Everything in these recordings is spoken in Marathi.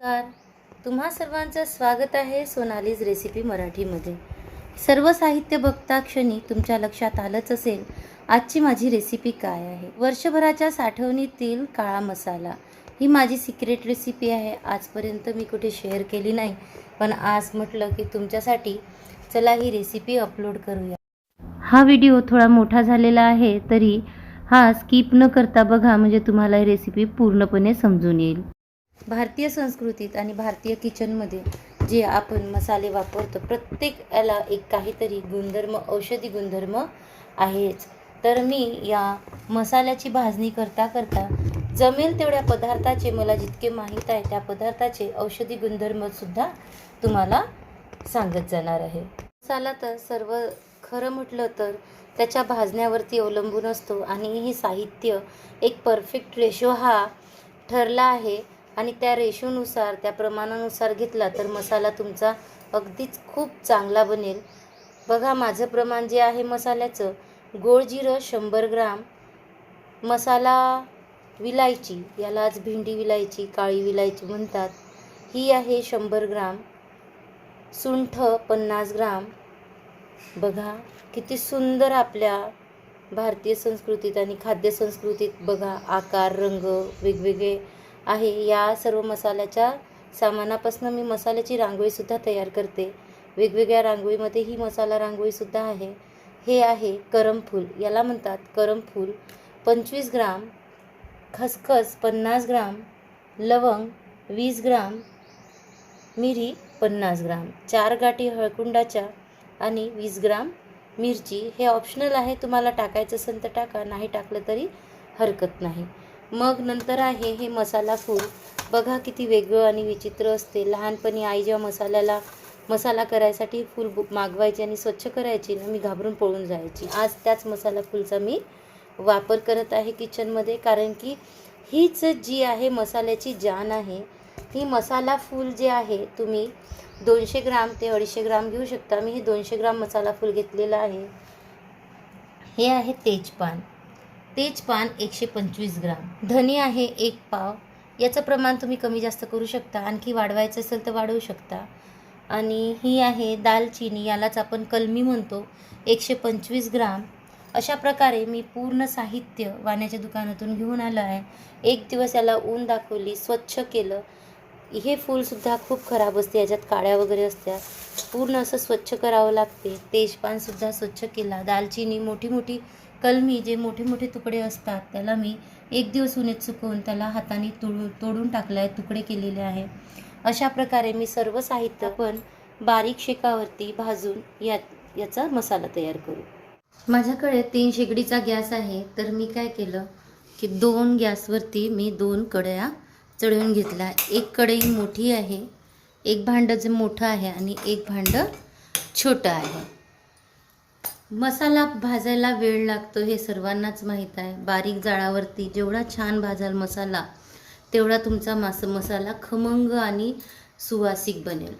नमस्कार. तुम्हा सर्वांचं स्वागत आहे सोनालीज रेसिपी मराठीमध्ये. सर्व साहित्य बघता क्षणी तुमच्या लक्षात आलंच असेल आजची माझी रेसिपी काय आहे? वर्षभराच्या साठवणीतील काळा मसाला ही माझी सिक्रेट रेसिपी आहे. आजपर्यंत मी कुठे शेअर केली नाही पण आज म्हटलं की तुमच्यासाठी चला ही रेसिपी अपलोड करूया. हा व्हिडिओ थोडा मोठा झालेला आहे तरी हा स्किप न करता बघा म्हणजे तुम्हाला ही रेसिपी पूर्णपणे समजून येईल. भारतीय संस्कृतीत आणि भारतीय किचनमध्ये जे आपण मसाले वापरतो प्रत्येक याला एक काहीतरी गुणधर्म औषधी गुणधर्म आहेच. तर मी या मसाल्याची भाजणी करता करता जमेल तेवढ्या पदार्थाचे मला जितके माहीत आहे त्या पदार्थाचे औषधी गुणधर्मसुद्धा तुम्हाला सांगत जाणार आहे. मसाला तर सर्व खरं म्हटलं तर त्याच्या भाजण्यावरती अवलंबून असतो आणि हे साहित्य एक परफेक्ट रेशो हा ठरला आहे. आणि त्या रेशोनुसार त्या प्रमाणानुसार घेतला तर मसाला तुमचा अगदीच खूप चांगला बनेल. बघा माझं प्रमाण जे आहे मसाल्याचं गोड जिरं शंभर ग्राम मसाला विलायची यालाच भेंडी विलायची काळी विलायची म्हणतात ही आहे शंभर ग्राम. सुंठ पन्नास ग्राम. बघा किती सुंदर आपल्या भारतीय संस्कृतीत आणि खाद्यसंस्कृतीत बघा आकार रंग वेगवेगळे आहे. या सर्व मसाल्याच्या सामानापासून मी मसाल्याची रांगोळीसुद्धा तयार करते. वेगवेगळ्या रांगोळीमध्ये ही मसाला रांगोळीसुद्धा आहे. हे आहे करमफूल याला म्हणतात करमफूल पंचवीस ग्राम खसखस पन्नास ग्राम लवंग वीस ग्राम मिरी पन्नास ग्राम चार गाठी हळकुंडाच्या आणि वीस ग्राम मिरची. हे ऑप्शनल आहे. तुम्हाला टाकायचं असेल तर टाका. नाही टाकलं तरी हरकत नाही. मग नंतर आहे हे मसाला फूल. बघा किती वेगळं आणि विचित्र असते. लहानपणी आई जेव्हा मसाल्याला मसाला करायसाठी फूल मागवायची आणि स्वच्छ करायची ना मी घाबरून पळून जायची. आज त्याच मसाला फूलचा मी वापर करत आहे किचनमध्ये कारण की हीच जी आहे मसाल्याची जान आहे ही मसाला फूल जे आहे तुम्ही दोनशे ग्राम ते अडीचशे ग्राम घेऊ शकता. मी हे दोनशे ग्राम मसाला फूल घेतलेलं आहे. हे आहे तेजपान. तेजपान एकशे पंचवीस ग्राम. धने आहे एक पाव. याचं प्रमाण तुम्ही कमी जास्त करू शकता. आणखी वाढवायचं असेल तर वाढवू शकता. आणि ही आहे दालचिनी. यालाच आपण कलमी म्हणतो. एकशे पंचवीस ग्राम. अशा प्रकारे मी पूर्ण साहित्य वाण्याच्या दुकानातून घेऊन आलं आहे. एक दिवस याला ऊन दाखवली स्वच्छ केलं. हे फूलसुद्धा खूप खराब असते याच्यात काळ्या वगैरे असत्या. पूर्ण असं स्वच्छ करावं लागते. तेजपानसुद्धा स्वच्छ केला. दालचिनी मोठी मोठी कलमी जे मोठे मोठे तुकडे असतात त्याला मी एक दिवस उन्हात सुकवून त्याला हाताने तोडून तोडून टाकलं आहे तुकडे केलेले आहे. अशा प्रकारे मी सर्व साहित्य पण बारीक शेकावरती भाजून यात याचा मसाला तयार करू. माझ्याकडे तीन शेगडीचा गॅस आहे. तर मी काय केलं की दोन गॅसवरती मी दोन कड्या चढवून घेतला. एक कढई मोठी आहे एक भांडं जे मोठं आहे आणि एक भांडं छोटं आहे. मसाला भाजायला वेळ लागतो हे सर्वांनाच माहीत आहे. बारीक जाळावरती जेवढा छान भाजाल मसाला तेवढा तुमचा मास मसाला खमंग आणि सुवासिक बनेल.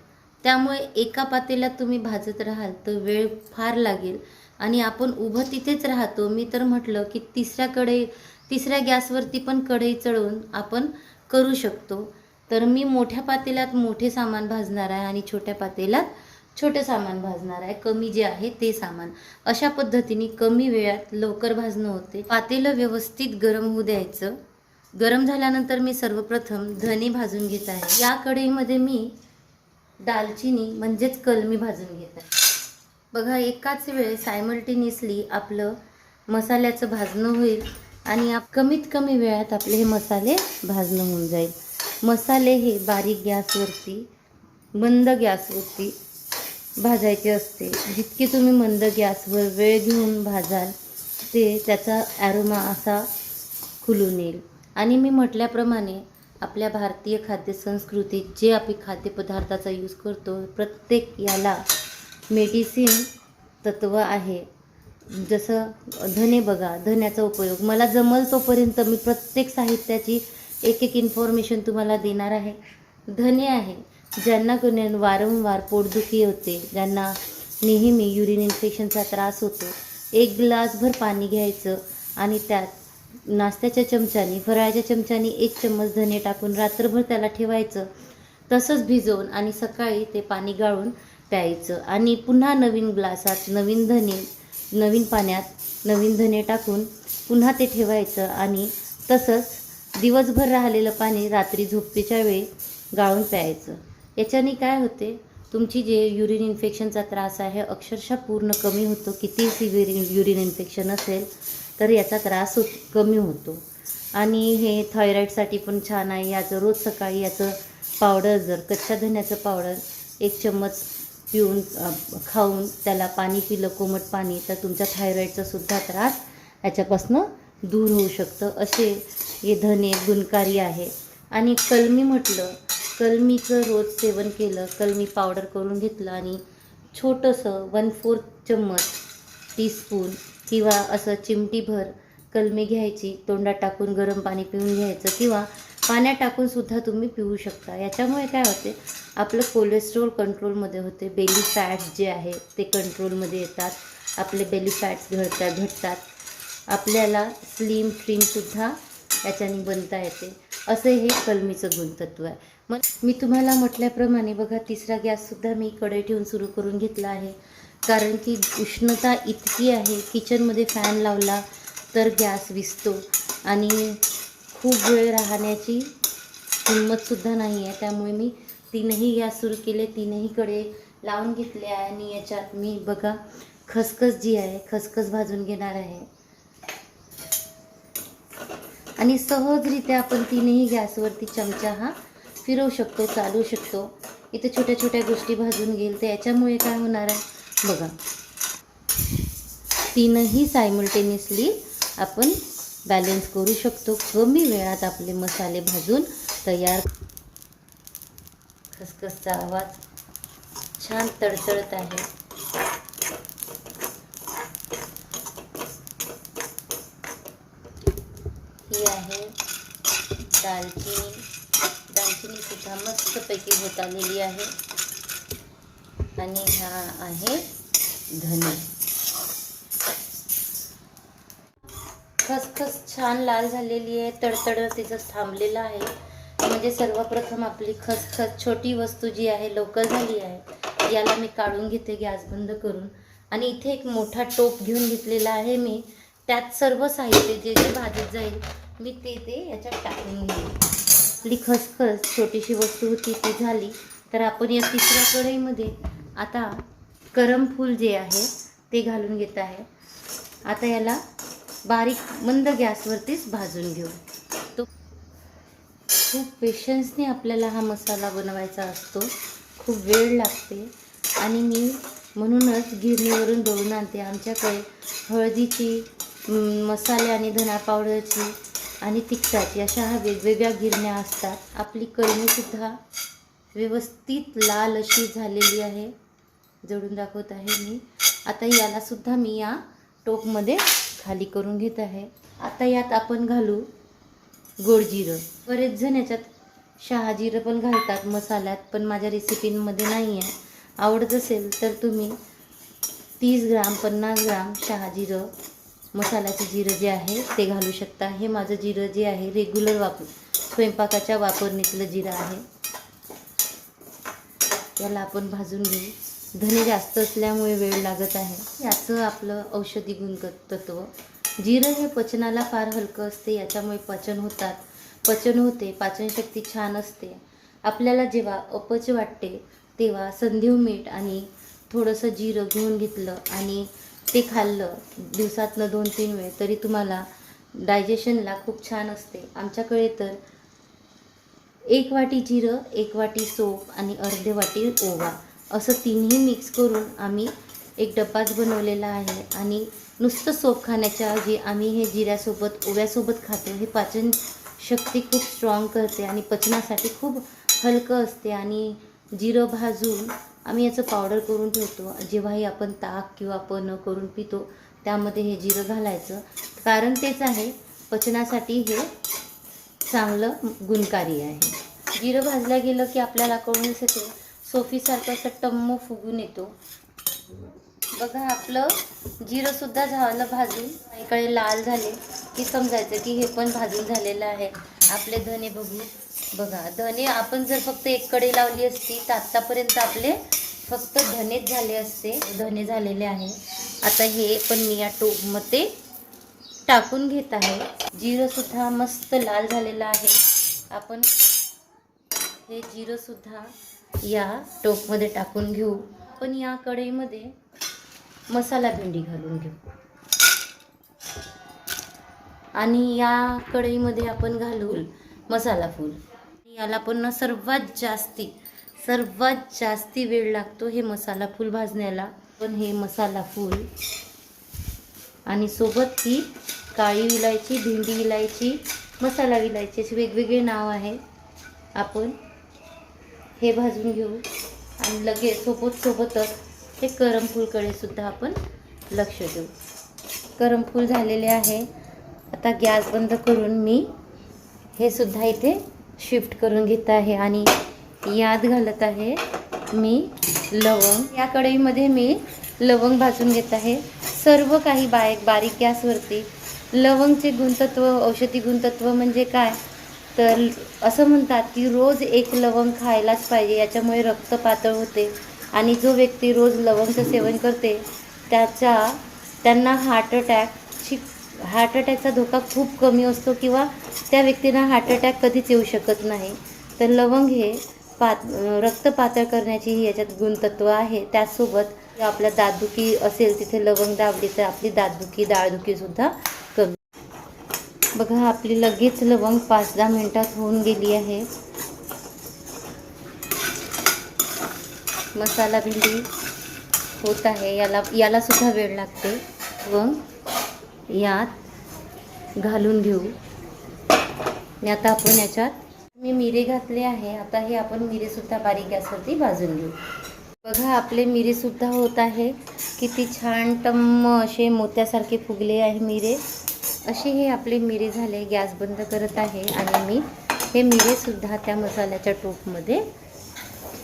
त्यामुळे एका पातेल्यात तुम्ही भाजत राहाल तर वेळ फार लागेल. आणि आपण उभं तिथेच राहतो. मी तर म्हटलं की तिसऱ्या कढई तिसऱ्या गॅसवरती पण कढई चढवून आपण करू शकतो. तर मी मोठ्या पातेल्यात मोठे सामान भाजणार आहे आणि छोट्या पातेल्यात छोटे सामान भाजणार आहे. कमी जे आहे ते सामान. अशा पद्धतीने कमी वेळात लवकर भाजणं होते. पातेलं व्यवस्थित गरम होऊ द्यायचं. गरम झाल्यानंतर मी सर्वप्रथम धने भाजून घेत आहे. या कढईमध्ये मी दालचिनी म्हणजेच कलमी भाजून घेत आहे. बघा एकाच वेळेस सायमल्टेनियसली आपलं मसाल्याचं भाजणं होईल. आणि आप कमीत कमी वेळात आपले हे मसाले भाजणं होऊन जाईल. मसाले हे बारीक गॅसवरती मंद गॅसवरती भाजायचे असते. जितके तुम्ही मंद गॅसवर वेळ घेऊन भाजाल ते त्याचा ॲरोमा असा खुलून येईल. आणि मी म्हटल्याप्रमाणे आपल्या भारतीय खाद्य संस्कृतीत जे आपण खाद्यपदार्थाचा यूज करतो प्रत्येक याला मेडिसिन तत्व आहे. जसं धने बघा धन्याचा उपयोग. मला जमल तोपर्यंत मी प्रत्येक साहित्याची एक एक इन्फॉर्मेशन तुम्हाला देणार आहे. धने आहे ज्यांना कोणी वारंवार पोटदुखी होते ज्यांना नेहमी युरिन इन्फेक्शनचा त्रास होतो एक ग्लासभर पाणी घ्यायचं आणि त्यात नाश्त्याच्या चमच्यानी फराळाच्या चमच्यानी एक चम्मच धने टाकून रात्रभर त्याला ठेवायचं. तसंच भिजवून आणि सकाळी ते पाणी गाळून प्यायचं. आणि पुन्हा नवीन ग्लासात नवीन धने नवीन पाण्यात नवीन धने टाकून पुन्हा ते ठेवायचं आणि तसंच दिवसभर राहिलेलं पाणी रात्री झोपतेच्या वेळी गाळून प्यायचं. याच्याने काय होते? तुमची जे युरिन इन्फेक्शनचा त्रास आहे अक्षरशः पूर्ण कमी होतो. किती सिव्हिअर युरिन इन्फेक्शन असेल तर याचा त्रास होत कमी होतो. आणि हे थायरॉईडसाठी पण छान आहे. याचं रोज सकाळी याचं पावडर जर कच्च्या धन्याचं पावडर एक चम्मच पिऊन खाऊन त्याला पाणी पिलं कोमट पाणी तर तुमच्या थायरॉईडचा सुद्धा त्रास याच्यापासनं दूर होऊ शकतं. असे हे धने गुणकारी आहे. आणि कलमी म्हटलं कलमीचं रोज सेवन केलं कलमी पावडर करून घेतलं आणि छोटंसं वन फोर्थ चम्मच टीस्पून किंवा असं चिमटीभर कलमी घ्यायची तोंडात टाकून गरम पाणी पिऊन घ्यायचं किंवा पाण्यात टाकून सुद्धा तुम्ही पिऊ शकता. याच्यामुळे काय होते आपलं कोलेस्ट्रॉल कंट्रोलमध्ये होते. बेली फॅट्स जे आहे ते कंट्रोलमध्ये येतात. आपले बेली फॅट्स घडतात घटतात. आपल्याला स्लिम फ्रीमसुद्धा याच्याने बनता येते. असं हे कलमीचं गुणतत्व आहे. मग मी तुम्हाला म्हटल्याप्रमाणे बघा तिसरा गॅससुद्धा मी कडे ठेवून सुरू करून घेतला आहे. कारण की उष्णता इतकी आहे किचनमध्ये फॅन लावला तर गॅस विजतो आणि खूप वेळ राहण्याची किंमतसुद्धा नाही आहे. त्यामुळे मी तीनही गॅस सुरू केले तीनहीकडे लावून घेतले आहे आणि याच्यात मी बघा खसखस जी आहे खसखस भाजून घेणार आहे. आणि सहजरित्या आपण तीनही गॅसवरती चमचा हा फिरवू शकतो चालू शकतो. इथे छोट्या छोट्या गोष्टी भाजून घेईल तर याच्यामुळे काय होणार आहे? बघा. तीनही सायमल्टेनियसली आपण बॅलेन्स करू शकतो. कमी वेळात आपले मसाले भाजून तयार खसखसचा आवाज छान तडतडत आहे. ही आहे दालचिनी. दालचिनी सुद्धा मस्तपैकी होत आलेली आहे. आणि हा आहे धने खसखस छान लाल झालेली आहे तडतड तिचं थांबलेलं आहे. म्हणजे सर्वप्रथम आपली खसखस छोटी वस्तू जी आहे लवकर झाली आहे याला मी काढून घेते गॅस बंद करून. आणि इथे एक मोठा टोप घेऊन घेतलेला आहे मी. त्यात सर्व साहित्य जे जे भाजीत जाईल मी ते ते याच्यात टाकून घेईन. आपली खसखस छोटीशी वस्तू होती ती झाली. तर आपण या तिसऱ्या कढईमध्ये आता करम फूल जे आहे ते घालून घेत आहे. आता याला बारीक मंद गॅसवरतीच भाजून घेऊ. तो खूप पेशन्सने आपल्याला हा मसाला बनवायचा असतो. खूप वेळ लागते. आणि मी म्हणूनच गिरणीवरून दळून आणते. आमच्याकडे हळदीची मसाले आणि धना पावडरची आणि तिखटाची अशा ह्या वेगवेगळ्या गिरण्या असतात. आपली कलमीसुद्धा व्यवस्थित लाल अशी झालेली आहे. जळून दाखवत आहे मी. आता यालासुद्धा मी या टोपमध्ये खाली करून घेत आहे. आता यात आपण घालू गोड जिरं. बरेच जण याच्यात शहाजिरं पण घालतात मसाल्यात पण माझ्या रेसिपींमध्ये नाही आहे आवडत असेल तर तुम्ही तीस ग्राम पन्नास ग्राम शहाजिरं मसाल्याचं जिरं जे आहे ते घालू शकता. हे माझं जिरं जे आहे रेग्युलर वापर स्वयंपाकाच्या वापरणीतलं जिरं आहे. याला आपण भाजून घेऊ. धने जास्त असल्यामुळे वेळ लागत आहे. याचं आपलं औषधी गुणतत्व जिरं हे पचनाला फार हलकं असते याच्यामुळे पचन होतात. पचन होते पाचनशक्ती छान असते. आपल्याला जेव्हा अपच वाटते तेव्हा संधीव मीठ आणि थोडंसं जिरं घेऊन घेतलं आणि ते खाल्लं दिवसातनं दोन तीन वेळ तरी तुम्हाला डायजेशनला खूप छान असते. आमच्याकडे तर एक वाटी जिरं एक वाटी सोप आणि अर्धे वाटी ओवा. असं तिन्ही मिक्स करून आम्ही एक डब्बाच बनवलेला आहे. आणि नुसतं सोप खाण्याच्या जी आम्ही हे जिऱ्यासोबत ओव्यासोबत खातो. हे पाचन शक्ती खूप स्ट्रॉंग करते आणि पचनासाठी खूप हलकं असते. आणि जिरं भाजून आम्ही याचं पावडर करून ठेवतो. जेव्हाही आपण ताक किंवा पण करून पितो त्यामध्ये हे जिरं घालायचं. कारण तेच आहे पचनासाठी हे चांगलं गुणकारी आहे. जिरं भाजलं गेलं की आपल्याला कळून येते सोफीसारखं असं टम्म फुगून येतो. बघा आपलं जिरंसुद्धा झालं भाजून. इकडे लाल झाले. की समजायचं की हे पण भाजून झालेलं आहे. आपले धने बघू. बघा धने आपण जर फक्त एक कडे लावली असती तर आत्तापर्यंत आपले फक्त धनेच झाले असते. धने झालेले आहे. आता हे पण मी या टोपमध्ये टाकून घेत आहे. जिरंसुद्धा मस्त लाल झालेलं आहे. आपण हे जिरंसुद्धा या टोपमध्ये टाकून घेऊ. पण या कढईमध्ये मसाला भेंडी घालून घेऊ. आणि या कढईमध्ये आपण घालू मसाला फूल. याला पण सर्वात जास्ती सर्वात जास्ती वेळ लागतो हे मसाला फूल भाजण्याला. पण हे मसाला फूल आणि सोबत ही काळी विलायची भेंडी विलायची मसाला विलायची असे वेगवेगळे नाव आहे आपण हे भाजून घेऊ. आणि लगेच सोबत सोबतच हे करमफूलकडे सुद्धा आपण लक्ष देऊ. करमफूल झालेले आहे. आता गॅस बंद करून मी हे सुद्धा इथे शिफ्ट करून घेत आहे आणि यात घालत आहे मी लवंग. या कढईमध्ये मी लवंग भाजून घेत आहे. सर्व काही बारीक बारीक गॅसवरती. लवंगचे गुणतत्व औषधी गुणतत्व म्हणजे काय? तर असं म्हणतात की रोज एक लवंग खायलाच पाहिजे याच्यामुळे रक्त पातळ होते. आणि जो व्यक्ती रोज लवंगचं सेवन करते त्याचा त्यांना हार्ट अटॅकची हार्ट अटॅकचा धोका खूप कमी असतो किंवा त्या व्यक्तींना हार्ट अटॅक कधीच येऊ शकत नाही. तर लवंग हे पात रक्त पातळ करण्याची ही याच्यात गुणतत्व आहे. त्याचसोबत आपल्या दातदुखी असेल तिथे लवंग दाबली तर आपली दातदुखी दाळदुखीसुद्धा बघा आपली लगेच लवंग पाच दहा मिनटात होऊन गेली आहे. मसाला भेंडी होत आहे. याला याला सुद्धा वेळ लागते. व यात घालून घेऊ. आणि आता आपण याच्यात मी मिरे घातले आहे. आता हे आपण मिरेसुद्धा बारीक गॅसवरती भाजून घेऊ. बघा आपले मिरेसुद्धा होत आहे. किती छान टम्म असे मोत्यासारखे फुगले आहे मिरे. असे हे आपले मिरे झाले गॅस बंद करत आहे आणि मी हे मिरेसुद्धा त्या मसाल्याच्या टोपमध्ये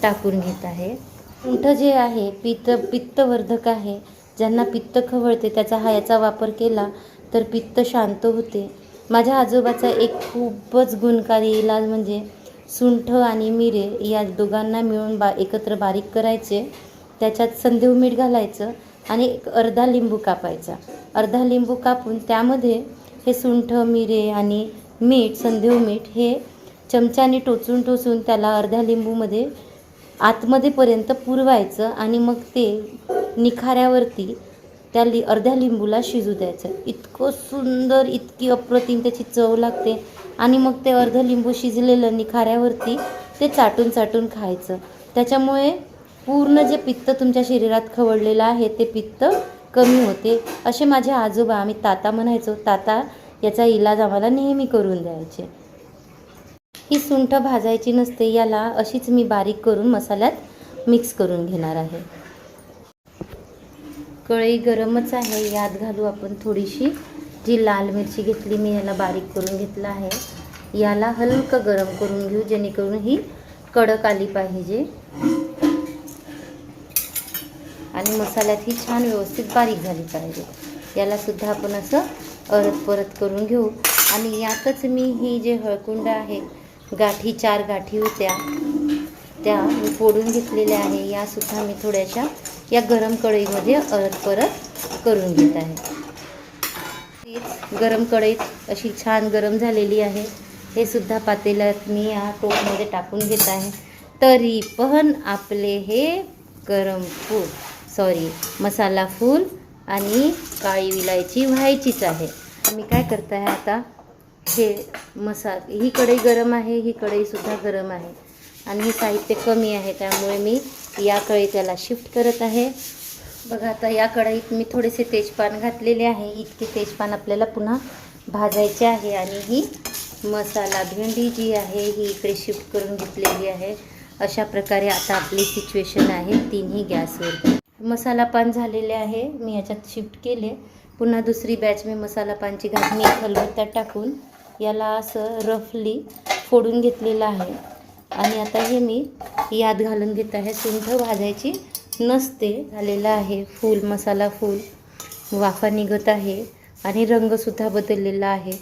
टाकून घेत आहे. सुंठ जे आहे पित्त पित्तवर्धक आहे. ज्यांना पित्त खवळते त्याचा हा याचा वापर केला तर पित्त शांत होते. माझ्या आजोबाचा एक खूपच गुणकारी इलाज म्हणजे सुंठ आणि मिरे या दोघांना मिळून बा एकत्र बारीक करायचे. त्याच्यात संदेव मीठ घालायचं. आणि एक अर्धा लिंबू कापायचा. अर्धा लिंबू कापून त्यामध्ये हे सुंठ मिरे आणि मीठ संदेव मीठ हे चमच्याने टोचून टोचून त्याला अर्ध्या लिंबूमध्ये आतमध्येपर्यंत पुरवायचं आणि मग ते निखाऱ्यावरती त्या लि अर्ध्या लिंबूला शिजू द्यायचं. इतकं सुंदर इतकी अप्रतिम त्याची चव लागते. आणि मग ते अर्ध लिंबू शिजलेलं निखाऱ्यावरती ते चाटून चाटून खायचं. त्याच्यामुळे पूर्ण जे पित्त तुमच्या शरीरात खवळलेलं आहे ते पित्त कमी होते. असे माझे आजोबा आम्ही ताता म्हणायचो ताता याचा इलाज आम्हाला नेहमी करून द्यायचे. ही सुंठ भाजायची नसते याला अशीच मी बारीक करून मसाल्यात मिक्स करून घेणार आहे. कढई गरमच आहे यात घालू आपण थोडीशी. जी लाल मिरची घेतली मी याला बारीक करून घेतलं आहे. याला हलकं गरम करून घेऊ जेणेकरून ही कडक आली पाहिजे. आणि मसाल्यात ही छान व्यवस्थित बारीक झाली पाहिजे. याला सुद्धा आपण असं परत परत करून घेऊ. आणि यातच मी ही जे हळकुंड आहे गाठी चार गाठी होत्या त्या मी फोडून घेतलेल्या आहे. यासुद्धा मी थोड्याशा या गरम कढईमध्ये परत परत करून घेत आहे. तीच गरम कढईत अशी छान गरम झालेली आहे. हे सुद्धा पातेल्यात मी या टोपमध्ये टाकून घेत आहे. तरी पण आपले हे गरम फूड सॉरी मसाला फूल आणि काळी विलायची व्हायचीच आहे. मी काय करत आहे आता? हे मसा ही कढई गरम आहे ही कढईसुद्धा गरम आहे. आणि हे साहित्य कमी आहे त्यामुळे मी या कळी त्याला शिफ्ट करत आहे. बघा आता या कढईत मी थोडेसे तेजपान घातलेले आहे. इतके तेजपान आपल्याला पुन्हा भाजायचे आहे आणि ही मसाला भेंडी जी आहे ही इकडे शिफ्ट करून घेतलेली आहे. अशा प्रकारे आता आपली सिच्युएशन आहे तिन्ही गॅसवर. मसाला पान झालेले आहे. मी याच्यात शिफ्ट केले. पुन्हा दुसरी बॅच मी मसाला पानची घातणी खलबत्त्यात टाकून याला असं रफली फोडून घेतलेलं आहे. आणि आता हे मी यात घालून घेत आहे. सुंठ भाजायची नसते. झालेलं आहे. फूल मसाला फूल. वाफा निघत आहे. आणि रंगसुद्धा बदललेला आहे.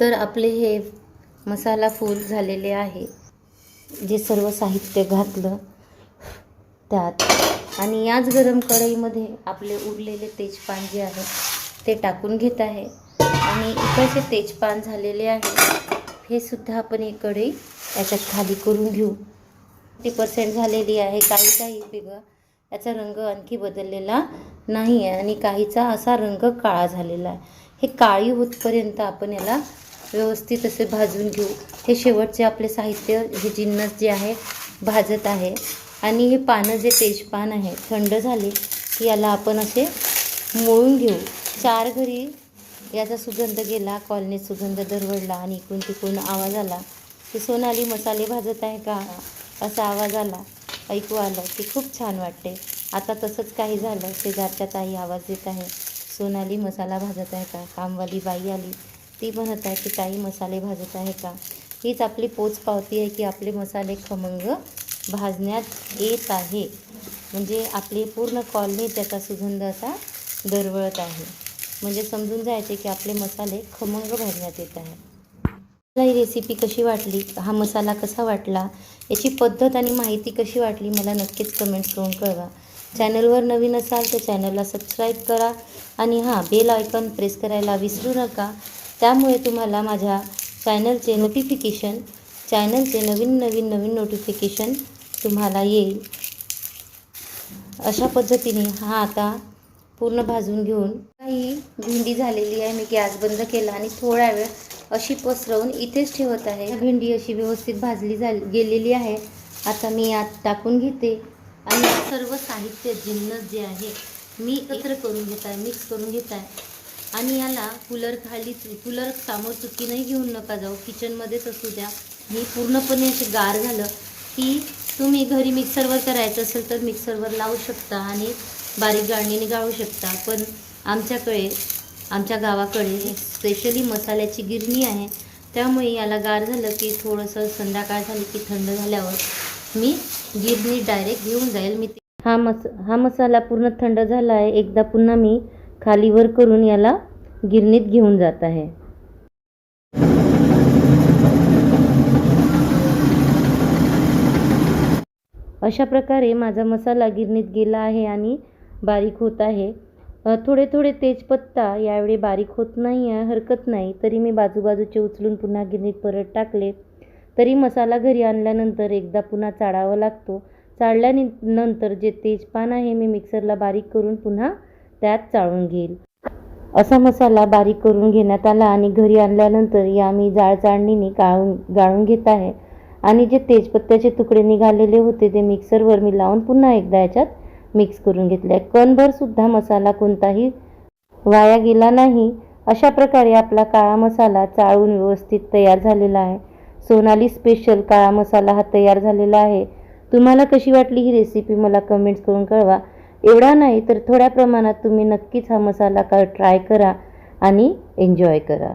तर आपले हे मसाला फूल झालेले आहे. जे सर्व साहित्य घातलं त्यात आणि याच गरम कढईमध्ये आपले उरलेले तेजपान जे आहे ते टाकून घेत आहे. आणि इकडचे तेजपान झालेले आहे हे सुद्धा आपण ही कढई याच्यात खाली करून घेऊ. फिफ्टी पर्सेंट झालेली आहे काही काही वेगळं याचा रंग आणखी बदललेला नाही आहे आणि काहीचा असा रंग काळा झालेला आहे. हे काळी होतपर्यंत आपण याला व्यवस्थित असे भाजून घेऊ. हे शेवटचे आपले साहित्य हे जिन्नस जे आहे भाजत आहे. आणि हे पानं जे तेजपान आहे थंड झाले की याला आपण असे मोळून घेऊ. चार घरी याचा सुगंध गेला कॉलनीत सुगंध दरवडला आणि इकडून तिकडून आवाज आला की सोनाली मसाले भाजत आहे का? असा आवाज आला. ऐकू आलं की खूप छान वाटते. आता तसंच काही झालं शेजारच्या ताई आवाज देत आहे सोनाली मसाला भाजत आहे का? कामवाली बाई आली. ती म्हणत आहे की ताई मसाले भाजत आहे का? हीच आपली पोच पावती आहे की आपले मसाले खमंग भाजण्यात येत आहे. म्हणजे आपली पूर्ण कॉलनी त्याचा सुगंध असा दरवळत आहे. म्हणजे समजून जायचे की आपले मसाले खमंग भाजण्यात येत आहे मला ही रेसिपी कशी वाटली? हा मसाला कसा वाटला? याची पद्धत आणि माहिती कशी वाटली? मला नक्कीच कमेंट्स करून कळवा. चॅनलवर नवीन असाल तर चॅनलला सबस्क्राईब करा आणि हां बेल आयकॉन प्रेस करायला विसरू नका. त्यामुळे तुम्हाला माझ्या चॅनलचे नोटिफिकेशन चॅनलचे नवीन नवीन नवीन नोटिफिकेशन तुम्हाला येईल. अशा पद्धतीने हा आता पूर्ण भाजून घेऊन ही भेंडी झालेली आहे. मी गॅस बंद केला आणि थोडा वेळ अशी पसरवून इथेच ठेवत आहे. भेंडी अशी व्यवस्थित भाजली झाली गेलेली आहे. आता मी आत टाकून घेते. आणि सर्व साहित्य जिन्नस जे आहे मी एकत्र करून घेत आहे मिक्स करून घेत आहे आणि याला कूलर खालीच कूलर समोर चुकीनंही घेऊन नका जाऊ. किचनमध्येच असू द्या. हे पूर्णपणे असे गार झालं की तुम्ही घरी मिक्सरवर करायचं असेल तर मिक्सरवर लावू शकता आणि बारीक गाळणीने गाळू शकता. पण आमच्याकडे आमच्या गावाकडे स्पेशली मसाल्याची गिरणी आहे. त्यामुळे याला गार झालं की थोडंसं संध्याकाळ झाली की थंड झाल्यावर मी गिरणी डायरेक्ट घेऊन जाईल. मी हा मस हा मसाला पूर्ण थंड झाला आहे. एकदा पुन्हा मी खालीवर करून याला गिरणीत घेऊन जात आहे. अशा प्रकारे माझा मसाला गिरणीत गेला आहे आणि बारीक होत आहे. थोडे थोडे तेजपत्ता यावेळी बारीक होत नाही आहे हरकत नाही. तरी मी बाजूबाजूचे उचलून पुन्हा गिरणीत परत टाकले. तरी मसाला घरी आणल्यानंतर एकदा पुन्हा चाळावा लागतो. चाळल्याने नंतर जे तेजपान आहे मी मिक्सरला बारीक करून पुन्हा त्यात चाळून घेईल. असा मसाला बारीक करून घेण्यात आला आणि घरी आणल्यानंतर या मी जाळ चाळणीने गाळून गाळून घेत आहे. आणि जे तेजपत्त्याचे तुकडे निघालेले होते ते मिक्सरवर मी लावून पुन्हा एकदा याच्यात मिक्स करून घेतले. कणभरसुद्धा मसाला कोणताही वाया गेला नाही. अशा प्रकारे आपला काळा मसाला चाळून व्यवस्थित तयार झालेला आहे. सोनाली स्पेशल काळा मसाला हा तयार झालेला आहे. तुम्हाला कशी वाटली ही रेसिपी मला कमेंट्स करून कळवा. एवढा नाही तर थोड्या प्रमाणात तुम्ही नक्कीच हा मसाला का ट्राय करा आणि एन्जॉय करा.